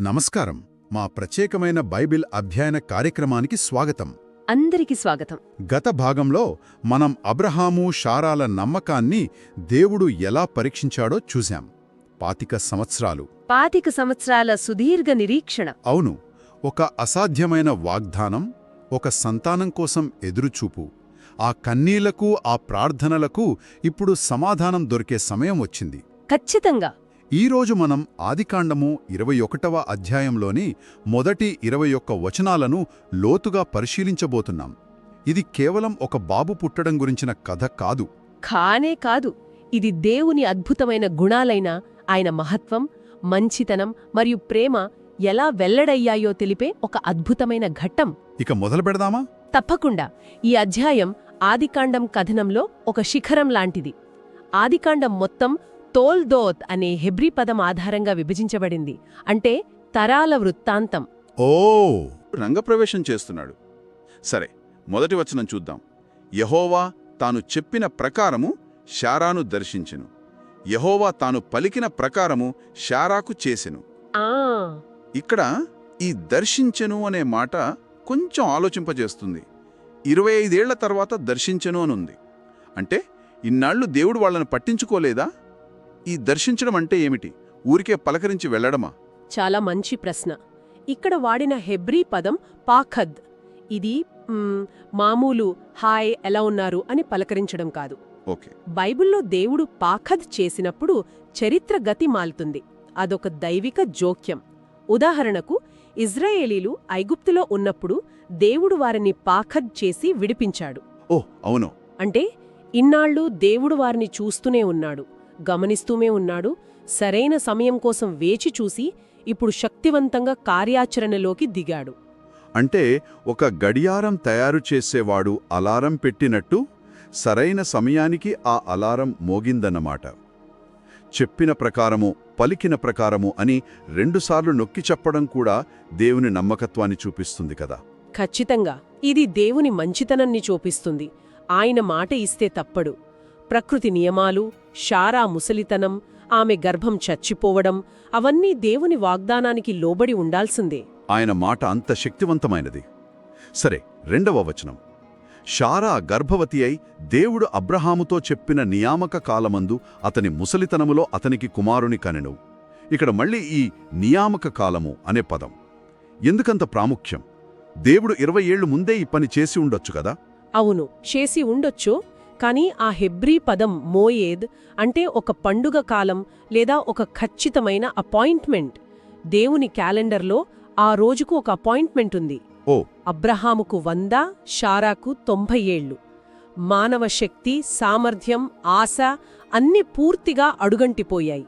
నమస్కారం. మా ప్రత్యేకమైన బైబిల్ అధ్యయన కార్యక్రమానికి స్వాగతం. అందరికీ స్వాగతం. గత భాగంలో మనం అబ్రహాము షారాల నమ్మకాన్ని దేవుడు ఎలా పరీక్షించాడో చూశాం. పాతిక సంవత్సరాలు. పాతిక సంవత్సరాల సుదీర్ఘ నిరీక్షణ. అవును. ఒక అసాధ్యమైన వాగ్దానం ఒక సంతానం కోసం ఎదురుచూపు. ఆ కన్నీళ్ళకు ఆ ప్రార్థనలకు ఇప్పుడు సమాధానం దొరికే సమయం వచ్చింది. ఖచ్చితంగా. ఈరోజు మనం ఆదికాండము ఇరవై ఒకటవ అధ్యాయంలోని మొదటి ఇరవై ఒక్క వచనాలను లోతుగా పరిశీలించబోతున్నాం. ఇది కేవలం ఒక బాబు పుట్టడం గురించిన కథ కాదు. కానే కాదు ఇది దేవుని అద్భుతమైన గుణాలైన ఆయన మహత్వం మంచితనం మరియు ప్రేమ ఎలా వెల్లడయ్యాయో తెలిపే ఒక అద్భుతమైన ఘట్టం. ఇక మొదలు పెడదామా? తప్పకుండా. ఈ అధ్యాయం ఆదికాండం కథనంలో ఒక శిఖరం లాంటిది. ఆదికాండం మొత్తం తోల్దోత్ అనే హెబ్రీ పదం ఆధారంగా విభజించబడింది. అంటే తరాల వృత్తాంతం. ఓ! రంగప్రవేశం చేస్తున్నాడు. సరే మొదటి వచనం చూద్దాం. యహోవా తాను చెప్పిన ప్రకారము శారాను దర్శించెను. యహోవా తాను పలికిన ప్రకారము శారాకు చేసెను. ఇక్కడ ఈ దర్శించెను అనే మాట కొంచెం ఆలోచింపజేస్తుంది. ఇరవై ఐదేళ్ళ తర్వాత దర్శించెను అనుంది. అంటే ఇన్నాళ్ళు దేవుడు వాళ్ళని పట్టించుకోలేదా? ఈ దర్శించడం అంటే ఏమిటి? ఊరికే పలకరించి వెళ్ళడమా చాలా మంచి ప్రశ్న. ఇక్కడ వాడిన హెబ్రీ పదం పాఖద్. ఇది మామూలు హాయ్ ఎలా ఉన్నారు అని పలకరించడం కాదు. ఓకే. బైబిల్లో దేవుడు పాఖద్ చేసినప్పుడు చరిత్ర గతి మాలుతుంది. అదొక దైవిక జోక్యం. ఉదాహరణకు ఇజ్రాయేలీలు ఐగుప్తులో ఉన్నప్పుడు దేవుడు వారిని పాఖద్ చేసి విడిపించాడు. ఓ అవును. అంటే ఇన్నాళ్ళు దేవుడు వారిని చూస్తూనే ఉన్నాడు. గమనిస్తూనే ఉన్నాడు. సరైన సమయం కోసం వేచి చూసి ఇప్పుడు శక్తివంతంగా కార్యాచరణలోకి దిగాడు. అంటే ఒక గడియారం తయారు చేసేవాడు అలారం పెట్టినట్టు సరైన సమయానికి ఆ అలారం మోగిందన్నమాట. చెప్పిన ప్రకారము పలికిన ప్రకారము అని రెండుసార్లు నొక్కి చెప్పడం కూడా దేవుని నమ్మకత్వాన్ని చూపిస్తుంది కదా. ఖచ్చితంగా ఇది దేవుని మంచితనాన్ని చూపిస్తుంది. ఆయన మాట ఇస్తే తప్పడు. ప్రకృతి నియమాలు షారా ముసలితనం ఆమె గర్భం చచ్చిపోవడం అవన్నీ దేవుని వాగ్దానానికి లోబడి ఉండాల్సిందే. ఆయన మాట అంత శక్తివంతమైనది. సరే రెండవ వచనం. షారా గర్భవతి అయి దేవుడు అబ్రహాముతో చెప్పిన నియామక కాలమందు అతని ముసలితనములో అతనికి కుమారుని కనెను. ఇక్కడ మళ్ళీ ఈ నియామక కాలము అనే పదం. ఎందుకంత ప్రాముఖ్యం? దేవుడు ఇరవై ఏళ్ళు ముందే ఈ పని చేసి ఉండొచ్చు కదా? అవును చేసి ఉండొచ్చు కానీ ఆ హెబ్రీ పదం మోయేద్ అంటే ఒక పండుగ కాలం లేదా ఒక ఖచ్చితమైన అపాయింట్మెంట్. దేవుని క్యాలెండర్లో ఆ రోజుకు ఒక అపాయింట్మెంట్ ఉంది. ఓ. అబ్రహాముకు వంద షారాకు తొంభై ఏళ్ళు మానవ శక్తి సామర్థ్యం ఆశ అన్నీ పూర్తిగా అడుగంటిపోయాయి.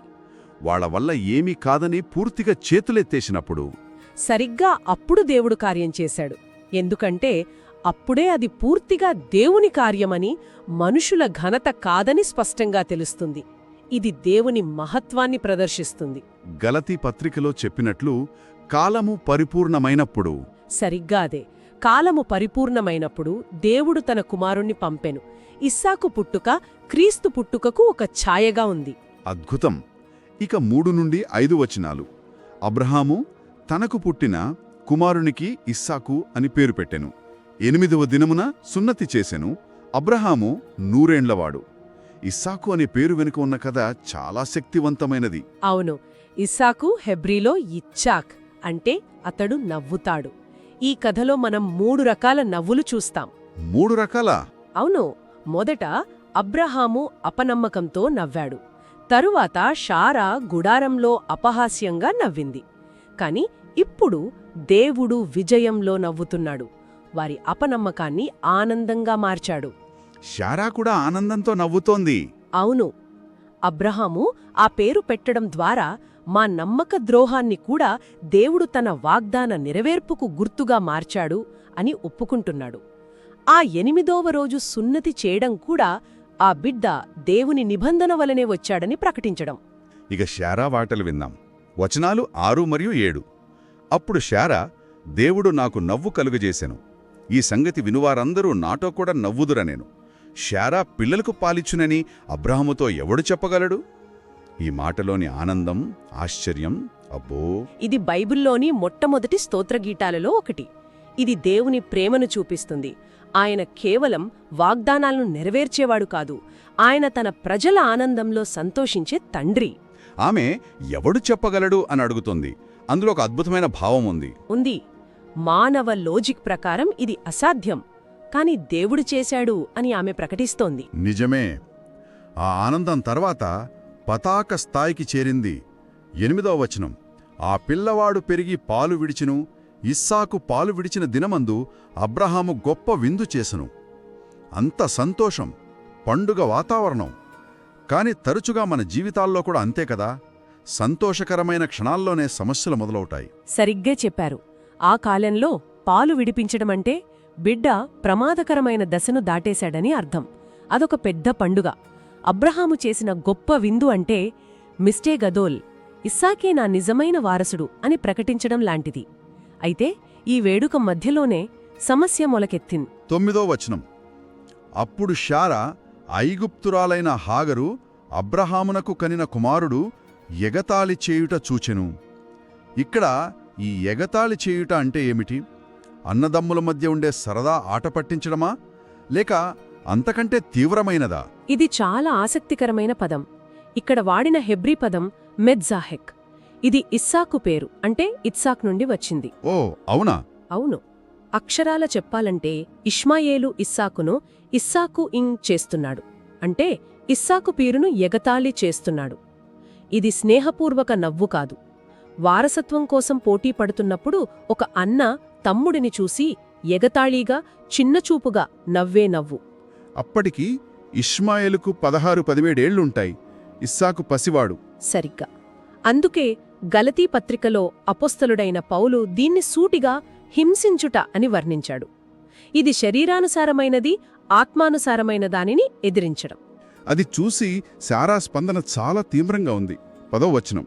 వాళ్ళ వల్ల ఏమీ కాదని పూర్తిగా చేతులెత్తేసినప్పుడు. సరిగ్గా అప్పుడు దేవుడు కార్యం చేశాడు. ఎందుకంటే అప్పుడే అది పూర్తిగా దేవుని కార్యమని మనుషుల ఘనత కాదని స్పష్టంగా తెలుస్తుంది. ఇది దేవుని మహత్వాన్ని ప్రదర్శిస్తుంది. గలతీ పత్రికలో చెప్పినట్లు కాలము పరిపూర్ణమైనప్పుడు. సరిగ్గా అదే. కాలము పరిపూర్ణమైనప్పుడు దేవుడు తన కుమారుణ్ణి పంపెను. ఇస్సాకు పుట్టుక క్రీస్తు పుట్టుకకు ఒక ఛాయగా ఉంది. అద్భుతం. ఇక మూడు నుండి ఐదు వచనాలు. అబ్రహాము తనకు పుట్టిన కుమారునికి ఇస్సాకు అని పేరు పెట్టెను. ఎనిమిదవ దినమున సున్నతి చేసెను. అబ్రహాము నూరేండ్లవాడు. ఇస్సాకు అనే పేరు వెనుక ఉన్న కథ చాలా శక్తివంతమైనది. అవును ఇస్సాకు హెబ్రీలో ఇచ్చాక్ అంటే అతడు నవ్వుతాడు. ఈ కథలో మనం మూడు రకాల నవ్వులు చూస్తాం. మూడు రకాల? అవును మొదట అబ్రహాము అపనమ్మకంతో నవ్వాడు. తరువాత షారా గుడారంలో అపహాస్యంగా నవ్వింది. కాని ఇప్పుడు దేవుడు విజయంలో నవ్వుతున్నాడు. వారి అపనమ్మకాన్ని ఆనందంగా మార్చాడు. శారా కూడా ఆనందంతో నవ్వుతోంది. అవును. అబ్రహాము ఆ పేరు పెట్టడం ద్వారా మా నమ్మక ద్రోహాన్ని కూడా దేవుడు తన వాగ్దాన నెరవేర్పుకు గుర్తుగా మార్చాడు అని ఒప్పుకుంటున్నాడు. ఆ ఎనిమిదోవ రోజు సున్నతి చేయడం కూడా ఆ బిడ్డ దేవుని నిబంధన వలనే వచ్చాడని ప్రకటించడం. ఇక శారా వాటలు విందాం వచనాలు ఆరు మరియు ఏడు. అప్పుడు శారా దేవుడు నాకు నవ్వు కలుగజేసెను. ఈ సంగతి వినువారందరూ నాతో కూడా నవ్వుదురనేను శారా పిల్లలకు పాలిచ్చునని అబ్రాహముతో ఎవడు చెప్పగలడు? ఈ మాటలోని ఆనందం ఆశ్చర్యం అబ్బో! ఇది బైబిల్లోని మొట్టమొదటి స్తోత్రగీతాలలో ఒకటి. ఇది దేవుని ప్రేమను చూపిస్తుంది. ఆయన కేవలం వాగ్దానాలను నెరవేర్చేవాడు కాదు. ఆయన తన ప్రజల ఆనందంలో సంతోషించే తండ్రి. ఆమె ఎవడు చెప్పగలడు అని అడుగుతోంది. అందులో ఒక అద్భుతమైన భావం ఉంది. ఉంది. మానవ లోజిక్ ప్రకారం ఇది అసాధ్యం. కాని దేవుడు చేశాడు అని ఆమె ప్రకటిస్తోంది. నిజమే. ఆ ఆనందం తర్వాత పతాక స్థాయికి చేరింది. ఎనిమిదవ వచనం. ఆ పిల్లవాడు పెరిగి పాలు విడిచిను ఇస్సాకు పాలు విడిచిన దినమందు అబ్రహాము గొప్ప విందు చేసెను. అంత సంతోషం పండుగ వాతావరణం. కాని తరచుగా మన జీవితాల్లో కూడా అంతే కదా? సంతోషకరమైన క్షణాల్లోనే సమస్యలు మొదలవుతాయి. సరిగ్గా చెప్పారు. ఆ కాలంలో పాలు విడిపించడమంటే బిడ్డ ప్రమాదకరమైన దశను దాటేశాడని అర్థం. అదొక పెద్ద పండుగ. అబ్రహాము చేసిన గొప్ప విందు అంటే మిస్టే గదోల్ ఇస్సాకే నా నిజమైన వారసుడు అని ప్రకటించడం లాంటిది. అయితే ఈ వేడుక మధ్యలోనే సమస్య మొలకెత్తింది. తొమ్మిదో వచనం. అప్పుడు షారా ఐగుప్తురాలైన హాగరు అబ్రహామునకు కనిన కుమారుడు ఎగతాళి చేయుట చూచెను. ఇక్కడ ఈ ఎగతాళి చేయుట అంటే ఏమిటి? అన్నదమ్ముల మధ్య ఉండే సరదా ఆట పట్టించడమా? లేక అంతకంటే తీవ్రమైనదా? ఇది చాలా ఆసక్తికరమైన పదం. ఇక్కడ వాడిన హెబ్రీ పదం మెడ్జాహెక్ ఇది ఇస్సాకు పేరు అంటే ఇత్సాక్ నుండి వచ్చింది. ఓ అవునా? అవును. అక్షరాల చెప్పాలంటే ఇష్మాయేలు ఇస్సాకును ఇస్సాకు ఇంగ్ చేస్తున్నాడు. అంటే ఇస్సాకు పేరును ఎగతాళి చేస్తున్నాడు. ఇది స్నేహపూర్వక నవ్వు కాదు. వారసత్వం కోసం పోటీ పడుతున్నప్పుడు ఒక అన్న తమ్ముడిని చూసి ఎగతాళీగా చిన్నచూపుగా నవ్వే నవ్వు. అప్పటికి ఇష్మాయేలుకు పదహారు పదివేడేళ్ళుంటాయి. ఇస్సాకు పసివాడు. సరిగ్గా. అందుకే గలతీ పత్రికలో అపొస్తలుడైన పౌలు దీన్ని సూటిగా హింసించుట అని వర్ణించాడు. ఇది శరీరానుసారమైనది ఆత్మానుసారమైన దానిని ఎదిరించడం. అది చూసి శారా స్పందన చాలా తీవ్రంగా ఉంది. పదో వచనం.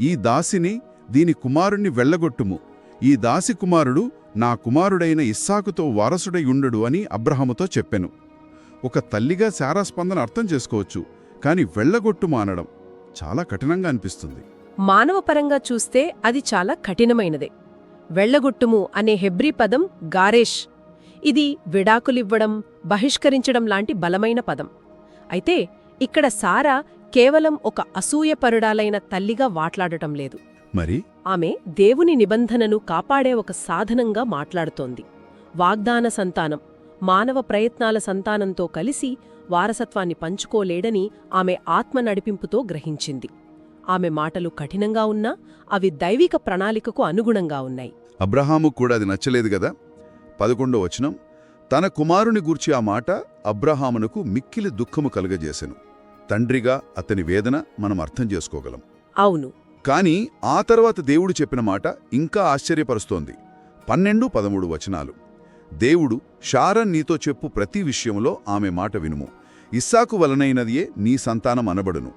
ఈ దాసిని దీని కుమారుణ్ణి వెళ్ళగొట్టుము. ఈ దాసి కుమారుడు నా కుమారుడైన ఇస్సాకుతో వారసుడై ఉండడు అని అబ్రహముతో చెప్పెను. ఒక తల్లిగా శారాస్పందన అర్థం చేసుకోవచ్చు కాని వెళ్ళగొట్టు అనడం చాలా కఠినంగా అనిపిస్తుంది. మానవపరంగా చూస్తే అది చాలా కఠినమైనదే. వెళ్ళగొట్టుము అనే హెబ్రీ పదం గారేష్. ఇది విడాకులివ్వడం బహిష్కరించడం లాంటి బలమైన పదం. అయితే ఇక్కడ సారా కేవలం ఒక అసూయపరుడాలైన తల్లిగా వాట్లాడటం లేదు. మరి? ఆమె దేవుని నిబంధనను కాపాడే ఒక సాధనంగా మాట్లాడుతోంది. వాగ్దాన సంతానం మానవ ప్రయత్నాల సంతానంతో కలిసి వారసత్వాన్ని పంచుకోలేడని ఆమె ఆత్మ నడిపింపుతో గ్రహించింది. ఆమె మాటలు కఠినంగా ఉన్నా అవి దైవిక ప్రణాళికకు అనుగుణంగా ఉన్నాయి. అబ్రహాము కూడా అది నచ్చలేదు గదా? పదకొండో వచనం తన కుమారుని గూర్చి ఆ మాట అబ్రహామునకు మిక్కిలి దుఃఖము కలుగజేసెను. తండ్రిగా అతని వేదన మనం అర్థం చేసుకోగలం. అవును. కాని ఆ తర్వాత దేవుడు చెప్పిన మాట ఇంకా ఆశ్చర్యపరుస్తోంది. పన్నెండు పదమూడు వచనాలు. దేవుడు షారన్ నీతో చెప్పు ప్రతి విషయంలో ఆమె మాట వినుము. ఇస్సాకు వలనైనదియే నీ సంతానం అనబడును.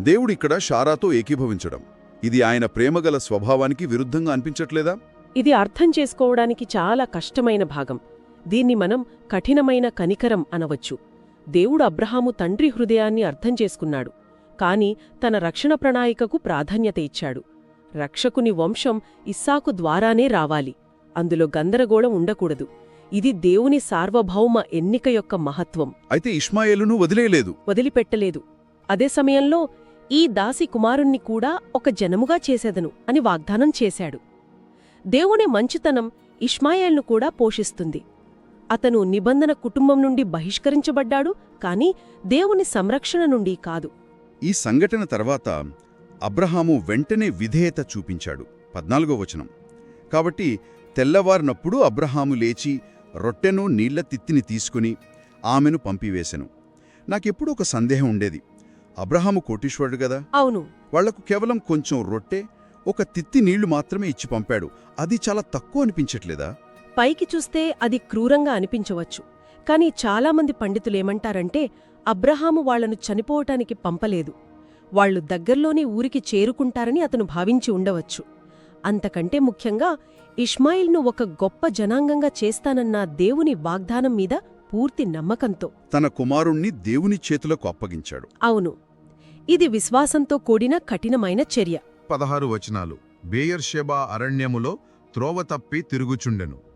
దేవుడు ఇక్కడ షారాతో ఏకీభవించడం. ఇది ఆయన ప్రేమగల స్వభావానికి విరుద్ధంగా అనిపించట్లేదా? ఇది అర్థం చేసుకోవడానికి చాలా కష్టమైన భాగం. దీన్ని మనం కఠినమైన కనికరం అనవచ్చు. దేవుడు అబ్రహాము తండ్రి హృదయాన్ని అర్థం చేసుకున్నాడు. కాని తన రక్షణ ప్రణాళికకు ప్రాధాన్యత ఇచ్చాడు. రక్షకుని వంశం ఇస్సాకు ద్వారానే రావాలి. అందులో గందరగోళం ఉండకూడదు. ఇది దేవుని సార్వభౌమ ఎన్నిక యొక్క మహత్వం. అయితే ఇష్మాయేలును వదిలేయలేదు. వదిలిపెట్టలేదు. అదే సమయంలో ఈ దాసి కుమారుణ్ణి కూడా ఒక జనముగా చేసేదను అని వాగ్దానం చేశాడు. దేవుని మంచితనం ఇష్మాయేల్ను కూడా పోషిస్తుంది. అతను నిబంధన కుటుంబం నుండి బహిష్కరించబడ్డాడు కాని దేవుని సంరక్షణ నుండి కాదు. ఈ సంఘటన తర్వాత అబ్రహాము వెంటనే విధేయత చూపించాడు. పద్నాలుగో వచనం. కాబట్టి తెల్లవారినప్పుడు అబ్రహాము లేచి రొట్టెను నీళ్ళ తిత్తిని తీసుకుని ఆమెను పంపివేశెను నాకెప్పుడు ఒక సందేహం ఉండేది. అబ్రహాము కోటీశ్వరుడు గదా అవును. వాళ్ళకు కేవలం కొంచెం రొట్టె ఒక తిత్తి నీళ్ళు మాత్రమే ఇచ్చి పంపాడు. అది చాలా తక్కువ అనిపించట్లేదా? పైకి చూస్తే అది క్రూరంగా అనిపించవచ్చు. కాని చాలామంది పండితులేమంటారంటే అబ్రహాము వాళ్ళను చనిపోవటానికి పంపలేదు. వాళ్ళు దగ్గర్లోని ఊరికి చేరుకుంటారని అతను భావించి ఉండవచ్చు. అంతకంటే ముఖ్యంగా ఇష్మాయిల్ను ఒక గొప్ప జనాంగంగా చేస్తానన్న దేవుని వాగ్దానం మీద పూర్తి నమ్మకంతో. తన కుమారుణ్ణి దేవుని చేతులకు అప్పగించాడు. అవును. ఇది విశ్వాసంతో కూడిన కఠినమైన చర్య. పదహారు వచనాలు. బేయర్షెబా అరణ్యములో త్రోవ తప్పి తిరుగుచుండెను.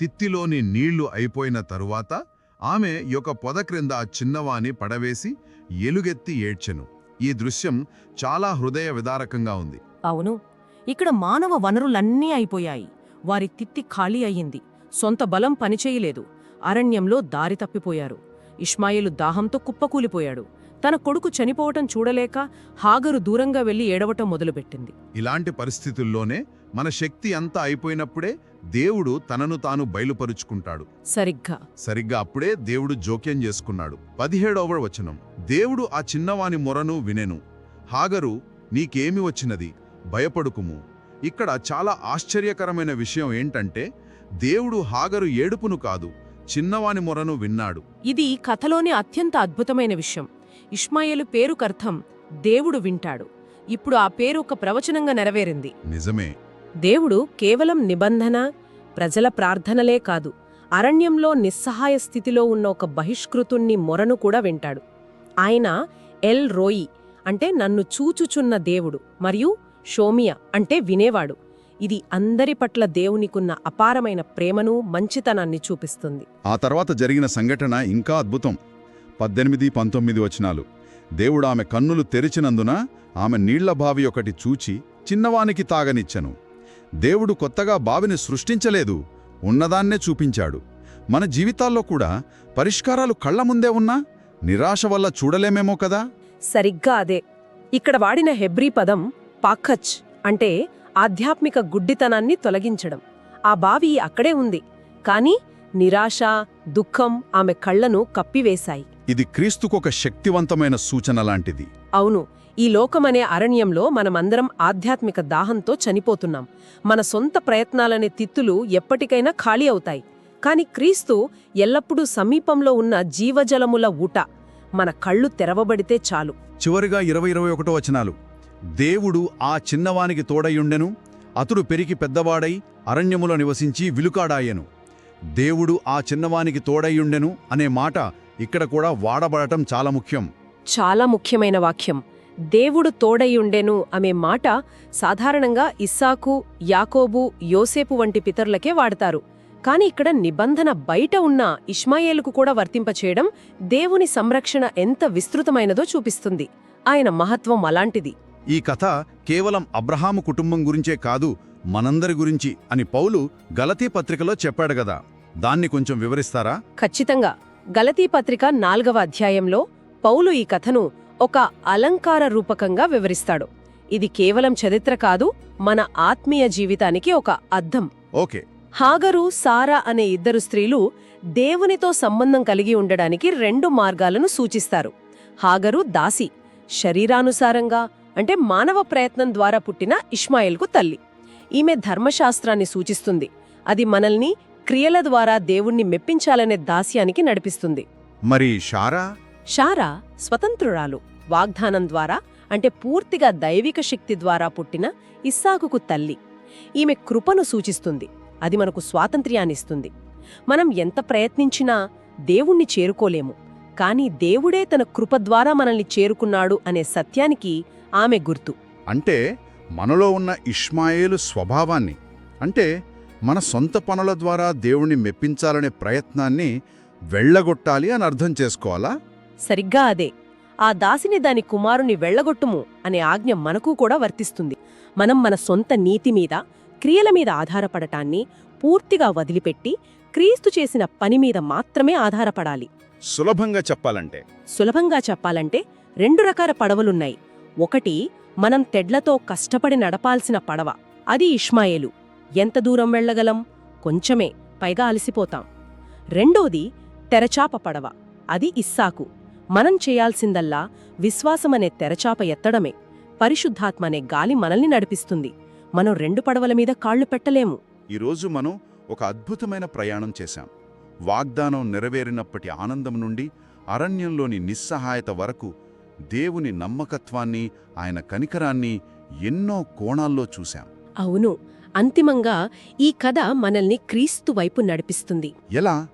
తిత్తిలోని నీళ్ళు అయిపోయిన తరువాత ఆమె యొక్క పొద క్రింద ఆ చిన్నవాని పడవేసి ఎలుగెత్తి ఏడ్చెను. ఈ దృశ్యం చాలా హృదయ విదారకంగా ఉంది. అవును. ఇక్కడ మానవ వనరులన్నీ అయిపోయాయి. వారి తిత్తి ఖాళీ అయ్యింది. సొంత బలం పనిచేయలేదు. అరణ్యంలో దారి తప్పిపోయారు. ఇష్మాయిలు దాహంతో కుప్పకూలిపోయాడు. తన కొడుకు చనిపోవటం చూడలేక హాగరు దూరంగా వెళ్ళి ఏడవటం మొదలుపెట్టింది. ఇలాంటి పరిస్థితుల్లోనే మన శక్తి అంతా అయిపోయినప్పుడే దేవుడు తనను తాను బయలుపరుచుకుంటాడు. సరిగ్గా. సరిగ్గా అప్పుడే దేవుడు జోక్యం చేసుకున్నాడు. పదిహేడవ వచనం. దేవుడు ఆ చిన్నవాని మొరను వినెను. హాగరు నీకేమి వచ్చినది? భయపడుకుము. ఇక్కడ చాలా ఆశ్చర్యకరమైన విషయం ఏంటంటే దేవుడు హాగరు ఏడుపును కాదు చిన్నవాని మొరను విన్నాడు. ఇది కథలోని అత్యంత అద్భుతమైన విషయం. ఇష్మాయేలు పేరుకర్థం దేవుడు వింటాడు. ఇప్పుడు ఆ పేరు ఒక ప్రవచనంగా నెరవేరింది. నిజమే. దేవుడు కేవలం నిబంధన ప్రజల ప్రార్థనలే కాదు అరణ్యంలో నిస్సహాయ స్థితిలో ఉన్న ఒక బహిష్కృతుణ్ణి మొరను కూడా వింటాడు. ఆయన ఎల్ రోయి అంటే నన్ను చూచుచున్న దేవుడు మరియు షోమియ అంటే వినేవాడు. ఇది అందరి పట్ల దేవునికున్న అపారమైన ప్రేమను మంచితనాన్ని చూపిస్తుంది. ఆ తర్వాత జరిగిన సంఘటన ఇంకా అద్భుతం. పద్దెనిమిది పంతొమ్మిది వచనాలు. దేవుడు ఆమె కన్నులు తెరిచినందున ఆమె నీళ్ళ బావి ఒకటి చూచి చిన్నవానికి తాగనిచ్చెను. దేవుడు కొత్తగా బావిని సృష్టించలేదు ఉన్నదాన్నే చూపించాడు. మన జీవితాల్లో కూడా పరిష్కారాలు కళ్ళ ముందే ఉన్నా నిరాశ వల్ల చూడలేమేమో కదా? సరిగ్గా అదే. ఇక్కడ వాడిన హెబ్రీ పదం పాఖచ్ అంటే ఆధ్యాత్మిక గుడ్డితనాన్ని తొలగించడం. ఆ బావి అక్కడే ఉంది. కాని నిరాశ దుఃఖం ఆమె కళ్ళను కప్పివేశాయి. ఇది క్రీస్తుకొక శక్తివంతమైన సూచన లాంటిది. అవును. ఈ లోకమనే అరణ్యంలో మనమందరం ఆధ్యాత్మిక దాహంతో చనిపోతున్నాం. మన సొంత ప్రయత్నాలనే తిత్తులు ఎప్పటికైనా ఖాళీ అవుతాయి. కాని క్రీస్తు ఎల్లప్పుడూ సమీపంలో ఉన్న జీవజలముల ఊట మన కళ్ళు తెరవబడితే చాలు. చివరిగా ఇరవై ఇరవై ఒకటో వచనాలు. దేవుడు ఆ చిన్నవానికి తోడయుండెను అతడు పెరిగి పెద్దవాడై అరణ్యములో నివసించి విలుకాడాయెను. దేవుడు ఆ చిన్నవానికి తోడయుండెను అనే మాట ఇక్కడ కూడా వాడబడటం చాలా ముఖ్యం. చాలా ముఖ్యమైన వాక్యం. దేవుడు తోడయుండెను అనే మాట సాధారణంగా ఇస్సాకు యాకోబు యోసేపు వంటి పితరులకే వాడతారు. కాని ఇక్కడ నిబంధన బయట ఉన్న ఇష్మాయేలుకు కూడా వర్తింపచేయడం దేవుని సంరక్షణ ఎంత విస్తృతమైనదో చూపిస్తుంది. ఆయన మహత్వం అలాంటిది. ఈ కథ కేవలం అబ్రహాము కుటుంబం గురించే కాదు మనందరి గురించి అని పౌలు గలతీ పత్రికలో చెప్పాడు గదా దాన్ని కొంచెం వివరిస్తారా? ఖచ్చితంగా. గలతీ పత్రిక నాల్గవ అధ్యాయంలో పౌలు ఈ కథను ఒక అలంకార రూపకంగా వివరిస్తాడు. ఇది కేవలం చరిత్ర కాదు మన ఆత్మీయ జీవితానికి ఒక అద్దం. ఓకే. హాగరు సారా అనే ఇద్దరు స్త్రీలు దేవునితో సంబంధం కలిగి ఉండడానికి రెండు మార్గాలను సూచిస్తారు. హాగరు దాసి శరీరానుసారంగా అంటే మానవ ప్రయత్నం ద్వారా పుట్టిన ఇష్మాయిల్కు తల్లి. ఈమె ధర్మశాస్త్రాన్ని సూచిస్తుంది. అది మనల్ని క్రియల ద్వారా దేవుణ్ణి మెప్పించాలనే దాస్యానికి నడిపిస్తుంది. మరి షారా షారా స్వతంత్రురాలు. వాగ్దానం ద్వారా అంటే పూర్తిగా దైవిక శక్తి ద్వారా పుట్టిన ఇస్సాకుకు తల్లి. ఈమె కృపను సూచిస్తుంది. అది మనకు స్వాతంత్ర్యాన్నిస్తుంది. మనం ఎంత ప్రయత్నించినా దేవుణ్ణి చేరుకోలేము. కానీ దేవుడే తన కృప ద్వారా మనల్ని చేరుకున్నాడు అనే సత్యానికి ఆమె గుర్తు. అంటే మనలో ఉన్న ఇష్మాయేలు స్వభావాన్ని అంటే మన సొంత పనుల ద్వారా దేవుణ్ణి మెప్పించాలనే ప్రయత్నాన్ని వెళ్ళగొట్టాలి అని అర్థం చేసుకోవాలా? సరిగ్గా అదే. ఆ దాసిని దాని కుమారుని వెళ్ళగొట్టుము అనే ఆజ్ఞ మనకు కూడా వర్తిస్తుంది. మనం మన సొంత నీతి మీద క్రియల మీద ఆధారపడటాన్ని పూర్తిగా వదిలిపెట్టి క్రీస్తు చేసిన పని మీద మాత్రమే ఆధారపడాలి. సులభంగా చెప్పాలంటే? సులభంగా చెప్పాలంటే రెండు రకాల పడవలున్నాయి. ఒకటి మనం తెడ్లతో కష్టపడి నడపాల్సిన పడవ. అది ఇష్మాయేలు. ఎంత దూరం వెళ్ళగలం? కొంచెమే పైగా అలసిపోతాం. రెండోది తెరచాప పడవ. అది ఇస్సాకు. మనం చేయాల్సిందల్లా విశ్వాసమనే తెరచాప ఎత్తడమే. పరిశుద్ధాత్మనే గాలి మనల్ని నడిపిస్తుంది. మనం రెండు పడవల మీద కాళ్ళు పెట్టలేము. ఈరోజు మనం ఒక అద్భుతమైన ప్రయాణం చేశాం. వాగ్దానం నెరవేరినప్పటి ఆనందం నుండి అరణ్యంలోని నిస్సహాయత వరకు దేవుని నమ్మకత్వాన్ని ఆయన కనికరాన్ని ఎన్నో కోణాల్లో చూశాం. అవును. అంతిమంగా ఈ కథ మనల్ని క్రీస్తు వైపు నడిపిస్తుంది. ఎలా?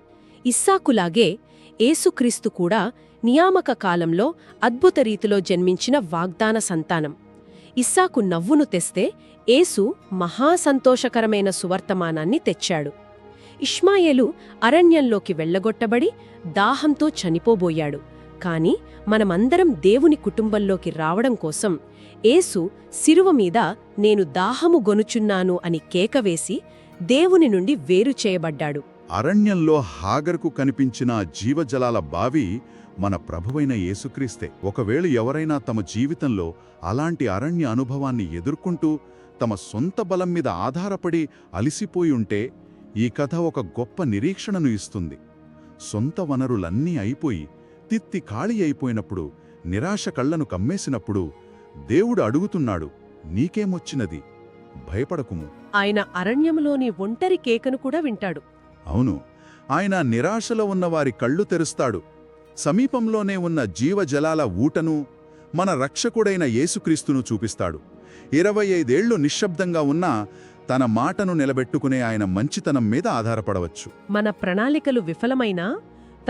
ఇస్సాకులాగే ఏసుక్రీస్తు కూడా నియామక కాలంలో అద్భుత రీతిలో జన్మించిన వాగ్దాన సంతానం. ఇస్సాకు నవ్వును తెస్తే ఏసు మహాసంతోషకరమైన సువర్తమానాన్ని తెచ్చాడు. ఇష్మాయేలు అరణ్యంలోకి వెళ్ళగొట్టబడి దాహంతో చనిపోబోయాడు. కాని మనమందరం దేవుని కుటుంబంలోకి రావడం కోసం ఏసు శిరువ మీద నేను దాహము గొనుచున్నాను అని కేకవేసి దేవుని నుండి వేరు చేయబడ్డాడు. అరణ్యంలో హాగర్కు కనిపించిన జీవజలాల బావి మన ప్రభువైన యేసుక్రీస్తే ఒకవేళ ఎవరైనా తమ జీవితంలో అలాంటి అరణ్య అనుభవాన్ని ఎదుర్కొంటూ తమ సొంత బలం మీద ఆధారపడి అలిసిపోయి ఉంటే ఈ కథ ఒక గొప్ప నిరీక్షణను ఇస్తుంది. సొంత వనరులన్నీ అయిపోయి తిత్తి ఖాళీ అయిపోయినప్పుడు నిరాశ కళ్ళను కమ్మేసినప్పుడు దేవుడు అడుగుతున్నాడు నీకేమొచ్చినది? భయపడకుము. ఆయన అరణ్యములోని ఒంటరి కేకను కూడా వింటాడు. అవును ఆయన నిరాశలో ఉన్న వారి కళ్ళు తెరుస్తాడు. సమీపంలోనే ఉన్న జీవజలాల ఊటను మన రక్షకుడైన యేసుక్రీస్తును చూపిస్తాడు. ఇరవై ఐదేళ్ళు నిశ్శబ్దంగా ఉన్నా తన మాటను నిలబెట్టుకునే ఆయన మంచితనం మీద ఆధారపడవచ్చు. మన ప్రణాళికలు విఫలమైనా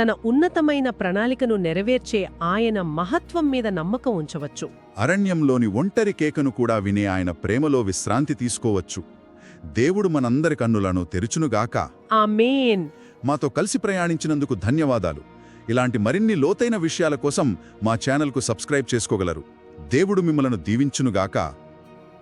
తన ఉన్నతమైన ప్రణాళికను నెరవేర్చే ఆయన మహత్వం మీద నమ్మకం ఉంచవచ్చు. అరణ్యంలోని ఒంటరి కేకను కూడా వినే ఆయన ప్రేమలో విశ్రాంతి తీసుకోవచ్చు. దేవుడు మనందరి కన్నులను తెరుచునుగాక. ఆమేన్. మాతో కలిసి ప్రయాణించినందుకు ధన్యవాదాలు. ఇలాంటి మరిన్ని లోతైన విషయాల కోసం మా ఛానల్కు సబ్స్క్రైబ్ చేసుకోగలరు. దేవుడు మిమ్మలను దీవించునుగాక.